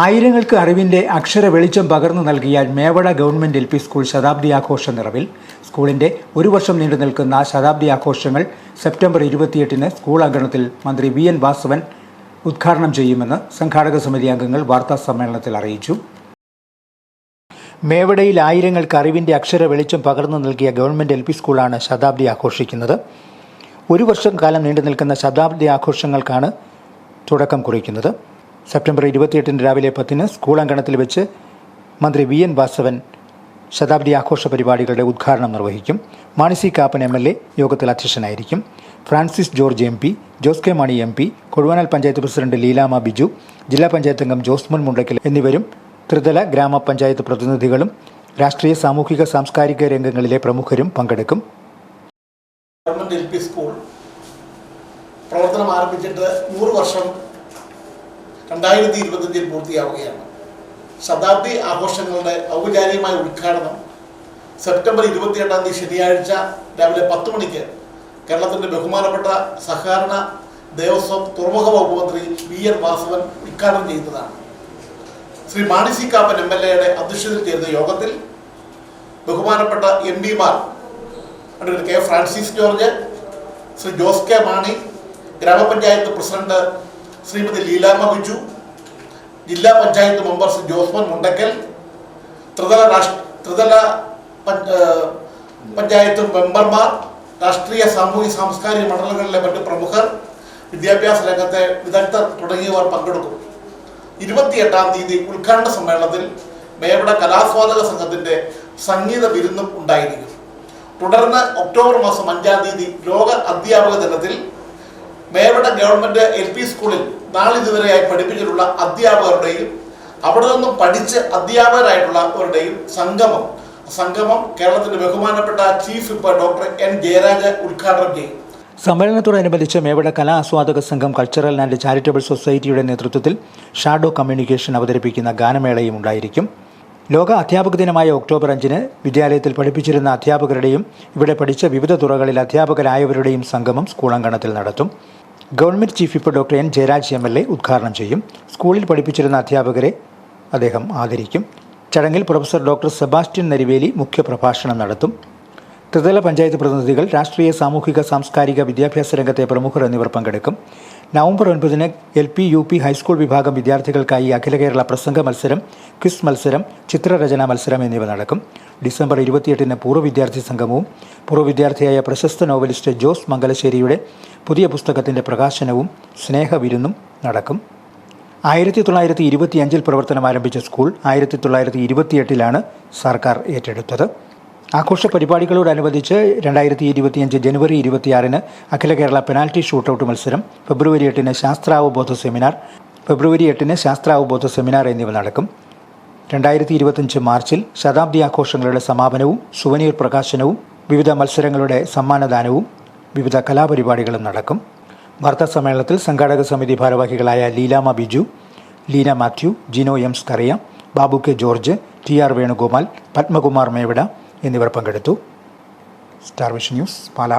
ആയിരങ്ങൾക്ക് അറിവിന്റെ അക്ഷര വെളിച്ചം പകർന്നു നൽകിയ Mevada government L P school ശതാബ്ദി ആഘോഷ നിറവിൽ. സ്കൂളിന്റെ ഒരു വർഷം നീണ്ടു നിൽക്കുന്ന ശതാബ്ദി ആഘോഷങ്ങൾ സെപ്റ്റംബർ ഇരുപത്തിയെട്ടിന് സ്കൂൾ അങ്കണത്തിൽ മന്ത്രി വി എൻ വാസവൻ ഉദ്ഘാടനം ചെയ്യുമെന്ന് സംഘാടക സമിതി അംഗങ്ങൾ വാർത്താ സമ്മേളനത്തിൽ അറിയിച്ചു. മേവടയിൽ ആയിരങ്ങൾക്ക് അറിവിന്റെ അക്ഷര വെളിച്ചം പകർന്നു നൽകിയ ഗവൺമെന്റ് എൽ പി സ്കൂളാണ് ശതാബ്ദി ആഘോഷിക്കുന്നത്. ഒരു വർഷം കാലം നീണ്ടു നിൽക്കുന്ന ശതാബ്ദി ആഘോഷങ്ങൾക്കാണ് തുടക്കം കുറിക്കുന്നത്. സെപ്റ്റംബർ ഇരുപത്തിയെട്ടിന് രാവിലെ പത്തിന് സ്കൂൾ അങ്കണത്തിൽ വെച്ച് മന്ത്രി വി എൻ വാസവൻ ശതാബ്ദി ആഘോഷ പരിപാടികളുടെ ഉദ്ഘാടനം നിർവഹിക്കും. Mani C Kappan M L A യോഗത്തിൽ അധ്യക്ഷനായിരിക്കും. Francis George M P Jose K Mani M P Koduvanal panchayat president Leelamma Biju ജില്ലാ പഞ്ചായത്ത് അംഗം ജോസ്മുൻ മുണ്ടക്കൽ എന്നിവരും ത്രിതല ഗ്രാമപഞ്ചായത്ത് പ്രതിനിധികളും രാഷ്ട്രീയ സാമൂഹിക സാംസ്കാരിക രംഗങ്ങളിലെ പ്രമുഖരും പങ്കെടുക്കും. ഗവൺമെന്റ് എൽ പി സ്കൂൾ പ്രവർത്തനം ആരംഭിച്ചിട്ട് നൂറ് വർഷം രണ്ടായിരത്തി ഇരുപത്തഞ്ചിൽ പൂർത്തിയാവുകയാണ്. ശതാബ്ദി ആഘോഷങ്ങളുടെ ഔപചാരികമായ ഉദ്ഘാടനം സെപ്റ്റംബർ ഇരുപത്തിയെട്ടാം തീയതി ശനിയാഴ്ച രാവിലെ പത്ത് മണിക്ക് കേരളത്തിന്റെ ബഹുമാനപ്പെട്ട സഹകരണ ദേവസ്വം തുറമുഖ വകുപ്പ് മന്ത്രി വി എൻ വാസവൻ ഉദ്ഘാടനം ചെയ്യുന്നതാണ്. Shri Mani C Kappan M L എയുടെ അധ്യക്ഷതയിൽ ചേരുന്ന യോഗത്തിൽ ബഹുമാനപ്പെട്ട എം പിമാർ advocate K Francis George Shri Jose K Mani ഗ്രാമപഞ്ചായത്ത് പ്രസിഡന്റ് ശ്രീമതി ലീലാമ്മ ബിജു ജില്ലാ പഞ്ചായത്ത് മെമ്പർ ശ്രീ ജോസ്മൻ മുണ്ടക്കൽ ത്രിതല രാഷ്ട്ര ത്രിതല പഞ്ചായത്ത് മെമ്പർമാർ രാഷ്ട്രീയ സാമൂഹിക സാംസ്കാരിക മണ്ഡലങ്ങളിലെ മറ്റ് പ്രമുഖർ വിദ്യാഭ്യാസ രംഗത്തെ വിദഗ്ധർ തുടങ്ങിയവർ പങ്കെടുക്കും. ഇരുപത്തിയെട്ടാം തീയതി ഉദ്ഘാടന സമ്മേളനത്തിൽ മേവട കലാസ്വാദക സംഘത്തിന്റെ സംഗീത വിരുന്നും ഉണ്ടായിരിക്കും. തുടർന്ന് ഒക്ടോബർ മാസം അഞ്ചാം തീയതി ലോക അധ്യാപക ദിനത്തിൽ മേവട ഗവൺമെന്റ് എൽ പി സ്കൂളിൽ നാളിതുവരെയായി പഠിപ്പിച്ചിട്ടുള്ള അധ്യാപകരുടെയും അവിടെ നിന്നും പഠിച്ച് അധ്യാപകരായിട്ടുള്ളവരുടെയും സംഗമം. സംഗമം കേരളത്തിന്റെ ബഹുമാനപ്പെട്ട chief whip doctor N Jayaraj ഉദ്ഘാടനം ചെയ്യും. സമ്മേളനത്തോടനുബന്ധിച്ച് മേവട കലാ ആസ്വാദക സംഘം കൾച്ചറൽ ആൻഡ് ചാരിറ്റബിൾ സൊസൈറ്റിയുടെ നേതൃത്വത്തിൽ ഷാഡോ കമ്മ്യൂണിക്കേഷൻ അവതരിപ്പിക്കുന്ന ഗാനമേളയും ഉണ്ടായിരിക്കും. ലോക അധ്യാപക ദിനമായ ഒക്ടോബർ അഞ്ചിന് വിദ്യാലയത്തിൽ പഠിപ്പിച്ചിരുന്ന അധ്യാപകരുടെയും ഇവിടെ പഠിച്ച വിവിധ തുറകളിൽ അധ്യാപകരായവരുടെയും സംഗമം സ്കൂളങ്കണത്തിൽ നടത്തും. Government chief whip doctor N Jayaraj M L A ഉദ്ഘാടനം ചെയ്യും. സ്കൂളിൽ പഠിപ്പിച്ചിരുന്ന അധ്യാപകരെ അദ്ദേഹം ആദരിക്കും. ചടങ്ങിൽ പ്രൊഫസർ ഡോക്ടർ സെബാസ്റ്റ്യൻ നരിവേലി മുഖ്യപ്രഭാഷണം നടത്തും. ത്രിതല പഞ്ചായത്ത് പ്രതിനിധികൾ രാഷ്ട്രീയ സാമൂഹിക സാംസ്കാരിക വിദ്യാഭ്യാസ രംഗത്തെ പ്രമുഖർ എന്നിവർ പങ്കെടുക്കും. നവംബർ ഒൻപതിന് L P U P high school വിഭാഗം വിദ്യാർത്ഥികൾക്കായി അഖില കേരള പ്രസംഗ മത്സരം ക്വിസ് മത്സരം ചിത്രരചനാ മത്സരം എന്നിവ നടക്കും. ഡിസംബർ ഇരുപത്തിയെട്ടിന് പൂർവ വിദ്യാർത്ഥി സംഗമവും പൂർവ വിദ്യാർത്ഥിയായ പ്രശസ്ത നോവലിസ്റ്റ് ജോസ് മംഗലശ്ശേരിയുടെ പുതിയ പുസ്തകത്തിന്റെ പ്രകാശനവും സ്നേഹവിരുന്നും നടക്കും. ആയിരത്തി തൊള്ളായിരത്തി ഇരുപത്തിയഞ്ചിൽ പ്രവർത്തനം ആരംഭിച്ച സ്കൂൾ ആയിരത്തി തൊള്ളായിരത്തി ഇരുപത്തിയെട്ടിലാണ് സർക്കാർ ഏറ്റെടുത്തത്. ആഘോഷ പരിപാടികളോടനുബന്ധിച്ച് രണ്ടായിരത്തി ഇരുപത്തിയഞ്ച് ജനുവരി ഇരുപത്തിയാറിന് അഖില കേരള പെനാൽറ്റി ഷൂട്ടൌട്ട് മത്സരം ഫെബ്രുവരി എട്ടിന് ശാസ്ത്രാവബോധ സെമിനാർ ഫെബ്രുവരി എട്ടിന് ശാസ്ത്രാവബോധ സെമിനാർ എന്നിവ നടക്കും. രണ്ടായിരത്തി ഇരുപത്തിയഞ്ച് മാർച്ചിൽ ശതാബ്ദി ആഘോഷങ്ങളുടെ സമാപനവും സുവനീർ പ്രകാശനവും വിവിധ മത്സരങ്ങളുടെ സമ്മാനദാനവും വിവിധ കലാപരിപാടികളും നടക്കും. വാർത്താ സമ്മേളനത്തിൽ സംഘാടക സമിതി ഭാരവാഹികളായ Leelama Biju Leena Mathew Jino M Skaria Babu K George T R Venugopal Padmakumar Mevida എന്നിവർ പങ്കെടുത്തു. Star Vision News Pala.